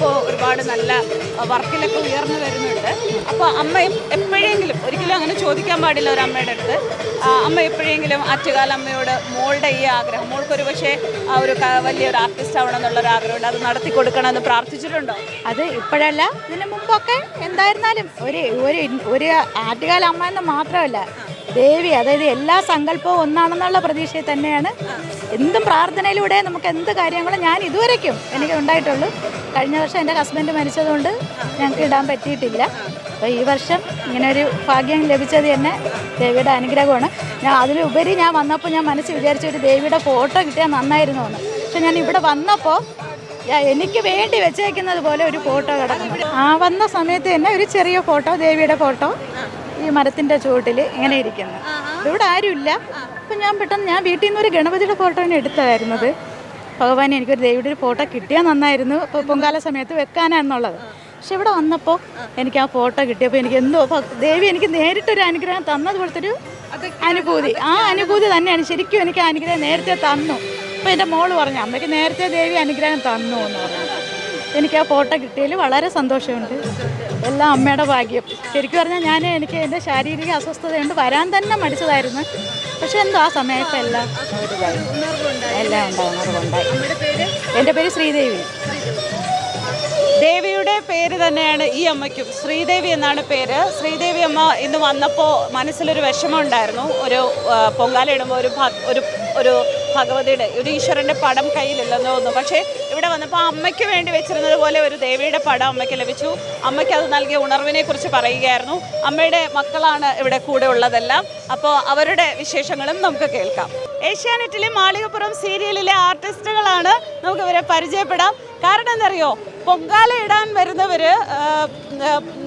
ഇപ്പോൾ ഒരുപാട് നല്ല വർക്കിലൊക്കെ ഉയർന്നു വരുന്നുണ്ട്. അപ്പോൾ അമ്മയും എപ്പോഴെങ്കിലും ഒരിക്കലും അങ്ങനെ ചോദിക്കാൻ പാടില്ല ഒരു അമ്മയുടെ അടുത്ത് അമ്മ എപ്പോഴെങ്കിലും അറ്റുകാല അമ്മയോട് മോളുടെ ഈ ആഗ്രഹം മോൾക്കൊരു പക്ഷേ ആ ഒരു വലിയൊരു ആർട്ടിസ്റ്റ് ആവണം എന്നുള്ളൊരു ആഗ്രഹമുണ്ട്. അത് നടത്തി കൊടുക്കണമെന്ന് പ്രാർത്ഥിച്ചിട്ടുണ്ടോ? അത് ഇപ്പോഴല്ല. ഇതിന് മുമ്പൊക്കെ എന്തായിരുന്നാലും ഒരു ഒരു ഒരു ആറ്റുകാല അമ്മ എന്ന് മാത്രമല്ല. ദേവി അതായത് എല്ലാ സങ്കല്പവും ഒന്നാണെന്നുള്ള പ്രതീക്ഷയിൽ തന്നെയാണ്. എന്തും പ്രാർത്ഥനയിലൂടെ നമുക്ക് എന്ത് കാര്യങ്ങളും ഞാൻ ഇതുവരേക്കും എനിക്ക് ഉണ്ടായിട്ടുള്ളൂ. കഴിഞ്ഞ വർഷം എന്റെ ഹസ്ബൻഡ് മരിച്ചതുകൊണ്ട് ഞങ്ങൾക്ക് ഇടാൻ പറ്റിയിട്ടില്ല. അപ്പോൾ ഈ വർഷം ഇങ്ങനെ ഒരു ഭാഗ്യം ലഭിച്ചത് തന്നെ ദേവിയുടെ അനുഗ്രഹമാണ്. ഞാൻ അതിലുപരി ഞാൻ വന്നപ്പോൾ ഞാൻ മനസ്സിൽ വിചാരിച്ച ഒരു ദേവിയുടെ ഫോട്ടോ കിട്ടിയാൽ നന്നായിരുന്നു എന്ന്. പക്ഷെ ഞാൻ ഇവിടെ വന്നപ്പോൾ എനിക്ക് വേണ്ടി വെച്ചേക്കുന്നത് പോലെ ഒരു ഫോട്ടോ കിടക്കും ആ വന്ന സമയത്ത് തന്നെ ഒരു ചെറിയ ഫോട്ടോ ദേവിയുടെ ഫോട്ടോ. ഈ മരത്തിന്റെ ചുവട്ടിൽ ഇങ്ങനെ ഇരിക്കുന്നു. ഇവിടെ ആരുമില്ല. അപ്പം ഞാൻ പെട്ടെന്ന് ഞാൻ വീട്ടിൽ നിന്ന് ഒരു ഗണപതിയുടെ ഫോട്ടോനെ എടുത്തതായിരുന്നത്. ഭഗവാൻ എനിക്കൊരു ദേവിയുടെ ഒരു ഫോട്ടോ കിട്ടിയാൽ നന്നായിരുന്നു. ഇപ്പോൾ പൊങ്കാല സമയത്ത് വെക്കാനാണെന്നുള്ളത്. പക്ഷെ ഇവിടെ വന്നപ്പോൾ എനിക്ക് ആ ഫോട്ടോ കിട്ടിയപ്പോൾ എനിക്ക് എന്തോ ദേവി എനിക്ക് നേരിട്ടൊരു അനുഗ്രഹം തന്നതുപോലത്തെ ഒരു അനുഭൂതി. ആ അനുഭൂതി തന്നെയാണ് ശരിക്കും എനിക്ക് ആ അനുഗ്രഹം നേരത്തെ തന്നു. അപ്പോൾ എന്റെ മോൾ പറഞ്ഞു അമ്മയ്ക്ക് നേരത്തെ ദേവി അനുഗ്രഹം തന്നു എന്ന് പറഞ്ഞു. എനിക്ക് ആ ഫോട്ടോ കിട്ടിയതിൽ വളരെ സന്തോഷമുണ്ട്. എല്ലാം അമ്മയുടെ ഭാഗ്യം. ശരിക്കും പറഞ്ഞാൽ ഞാൻ എനിക്ക് എന്റെ ശാരീരിക അസ്വസ്ഥതയുണ്ട് വരാൻ തന്നെ മടിച്ചതായിരുന്നു. പക്ഷെ എന്തോ ആ സമയത്ത് എല്ലാം. എല്ലാം ഉണ്ടാവും ഉണർവുണ്ടായി. എന്റെ പേര് ശ്രീദേവി. ദേവിയുടെ പേര് തന്നെയാണ് ഈ അമ്മയ്ക്കും. ശ്രീദേവി എന്നാണ് പേര്. ശ്രീദേവി അമ്മ ഇന്ന് വന്നപ്പോൾ മനസ്സിലൊരു വിഷമം ഉണ്ടായിരുന്നു. ഒരു പൊങ്കാലയിടുമ്പോൾ ഒരു ഒരു ഒരു ഭഗവതിയുടെ ഒരു ഈശ്വരന്റെ പടം കയ്യിലില്ലെന്ന് തോന്നുന്നു. പക്ഷേ ഇവിടെ വന്നപ്പോൾ അമ്മയ്ക്ക് വേണ്ടി വെച്ചിരുന്നത് പോലെ ഒരു ദേവിയുടെ പടം അമ്മയ്ക്ക് ലഭിച്ചു. അമ്മയ്ക്ക് അത് നൽകിയ ഉണർവിനെ കുറിച്ച് പറയുകയായിരുന്നു. അമ്മയുടെ മക്കളാണ് ഇവിടെ കൂടെ ഉള്ളതെല്ലാം. അപ്പോൾ അവരുടെ വിശേഷങ്ങളും നമുക്ക് കേൾക്കാം. ഏഷ്യാനെറ്റിലെ മാളികപ്പുറം സീരിയലിലെ ആർട്ടിസ്റ്റുകളാണ് നമുക്ക് ഇവരെ പരിചയപ്പെടാം. കാരണം എന്തറിയോ പൊങ്കാല ഇടാൻ വരുന്നവർ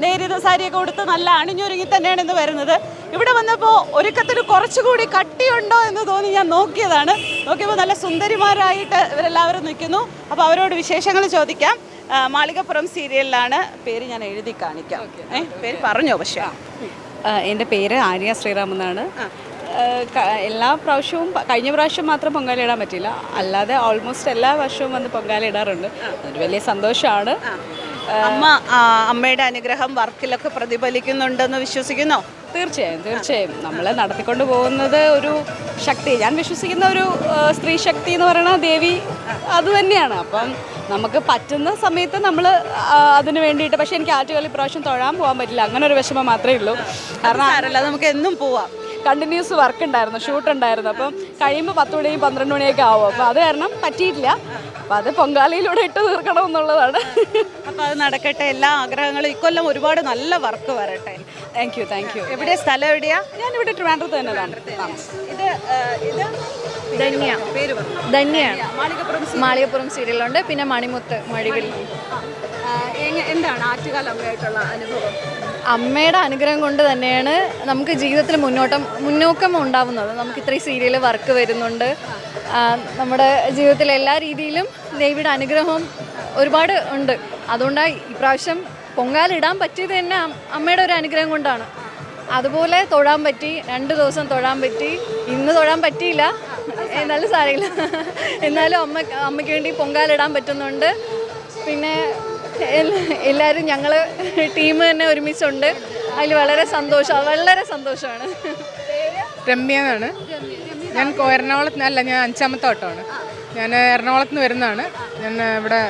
നേരിയ സാരിയൊക്കെ കൊടുത്ത് നല്ല അണിഞ്ഞൊരുങ്ങി തന്നെയാണ് ഇന്ന് വരുന്നത്. ഇവിടെ വന്നപ്പോൾ ഒരുക്കത്തിന് കുറച്ചുകൂടി കട്ടിയുണ്ടോ എന്ന് തോന്നി ഞാൻ നോക്കിയതാണ്. നോക്കിയപ്പോൾ നല്ല സുന്ദരിമാരായിട്ട് ഇവരെല്ലാവരും നിൽക്കുന്നു. അപ്പോൾ അവരോട് വിശേഷങ്ങൾ ചോദിക്കാം. മാളികപ്പുറം സീരിയലിലാണ് പേര് ഞാൻ എഴുതി കാണിക്കാം. പേര് പറഞ്ഞോ പക്ഷേ. എന്റെ പേര് ആര്യ ശ്രീറാം എന്നാണ്. എല്ലാ പ്രാവശ്യവും കഴിഞ്ഞ പ്രാവശ്യം മാത്രം പൊങ്കാല ഇടാൻ പറ്റില്ല അല്ലാതെ ഓൾമോസ്റ്റ് എല്ലാ വർഷവും വന്ന് പൊങ്കാല ഇടാറുണ്ട്. അതൊരു വലിയ സന്തോഷമാണ്. അമ്മ അമ്മയുടെ അനുഗ്രഹം വർക്കിലൊക്കെ പ്രതിഫലിക്കുന്നുണ്ടെന്ന് വിശ്വസിക്കുന്നു? തീർച്ചയായും തീർച്ചയായും. നമ്മൾ നടത്തിക്കൊണ്ട് പോകുന്നത് ഒരു ശക്തി. ഞാൻ വിശ്വസിക്കുന്ന ഒരു സ്ത്രീ ശക്തി എന്ന് പറയുന്ന ദേവി അത് തന്നെയാണ്. അപ്പം നമുക്ക് പറ്റുന്ന സമയത്ത് നമ്മൾ അതിന് വേണ്ടിയിട്ട്. പക്ഷേ എനിക്ക് ആറ്റുകാലി പ്രാവശ്യം തൊഴാൻ പോകാൻ പറ്റില്ല. അങ്ങനെ ഒരു വിഷമം മാത്രമേ ഉള്ളൂ. കാരണം ആരല്ല നമുക്ക് എന്നും പോവാം. കണ്ടിന്യൂസ് വർക്ക് ഉണ്ടായിരുന്നു ഷൂട്ട് ഉണ്ടായിരുന്നു. അപ്പം കഴിയുമ്പോൾ പത്ത് മണിയും പന്ത്രണ്ട് മണിയൊക്കെ ആവും. അപ്പോൾ അത് കാരണം പറ്റിയിട്ടില്ല. അപ്പോൾ അത് പൊങ്കാലയിലൂടെ ഇട്ട് തീർക്കണം എന്നുള്ളതാണ്. അപ്പോൾ അത് നടക്കട്ടെ. എല്ലാ ആഗ്രഹങ്ങളും ഇക്കൊല്ലം ഒരുപാട് നല്ല വർക്ക് വരട്ടെ. താങ്ക് യു താങ്ക് യു എവിടെ സ്ഥലം എവിടെയാ? ഞാനിവിടെ ട്രിവാൻഡ്രത്ത് തന്നെ ഇത് ഇത്? ധന്യ. ധന്യാണ് മാളികപ്പുറം മാളികപ്പുറം സീരിയലുണ്ട്. പിന്നെ മണിമുത്ത് മഴിവിൽ എന്താണ് ആറ്റുകാൽ അമ്മയായിട്ടുള്ള അനുഭവം? അമ്മയുടെ അനുഗ്രഹം കൊണ്ട് തന്നെയാണ് നമുക്ക് ജീവിതത്തിൽ മുന്നോട്ടം മുന്നോക്കം ഉണ്ടാവുന്നത്. നമുക്ക് ഇത്രയും സീരിയൽ വർക്ക് വരുന്നുണ്ട്. നമ്മുടെ ജീവിതത്തിൽ എല്ലാ രീതിയിലും ദേവിയുടെ അനുഗ്രഹം ഒരുപാട് ഉണ്ട്. അതുകൊണ്ടാണ് ഇപ്രാവശ്യം പൊങ്കാലിടാൻ പറ്റിയത് തന്നെ അമ്മയുടെ ഒരു അനുഗ്രഹം കൊണ്ടാണ്. അതുപോലെ തൊഴാൻ പറ്റി രണ്ട് ദിവസം തൊഴാൻ പറ്റി. ഇന്ന് തൊഴാൻ പറ്റിയില്ല. എന്നാലും സാരമില്ല. എന്നാലും അമ്മ അമ്മയ്ക്ക് വേണ്ടി പൊങ്കാലിടാൻ പറ്റുന്നുണ്ട്. പിന്നെ എല്ലാവരും ഞങ്ങൾ ടീം തന്നെ ഒരുമിച്ചുണ്ട്. അതിൽ വളരെ സന്തോഷം വളരെ സന്തോഷമാണ്. രമ്യ എന്നാണ് ഞാൻ എറണാകുളത്ത് അല്ല ഞാൻ അഞ്ചാമത്തെ ഓട്ടമാണ് ഞാൻ എറണാകുളത്ത് നിന്ന് വരുന്നതാണ്. ഞാൻ ഇവിടെ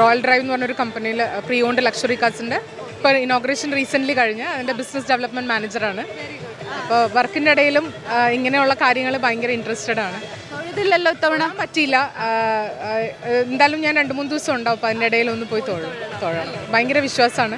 റോയൽ ഡ്രൈവ് എന്ന് പറഞ്ഞൊരു കമ്പനിയിൽ പ്രീ ഓൺഡ് ലക്ഷറി കാർസിന്റെ ഇപ്പോൾ ഇനോഗ്രേഷൻ റീസെന്റ്ലി കഴിഞ്ഞ് അതിന്റെ ബിസിനസ് ഡെവലപ്മെന്റ് മാനേജറാണ് അപ്പോൾ വർക്കിന്റെ ഇടയിലും ഇങ്ങനെയുള്ള കാര്യങ്ങൾ ഭയങ്കര ഇൻട്രസ്റ്റഡ് ആണ്. തൊഴുതില്ലല്ലോ ഇത്തവണ? പറ്റിയില്ല. എന്തായാലും ഞാൻ രണ്ട് മൂന്ന് ദിവസം ഉണ്ടാവും അപ്പോൾ അതിന്റെ ഇടയിൽ ഒന്ന് പോയി തൊഴും തൊഴണം. ഭയങ്കര വിശ്വാസമാണ്.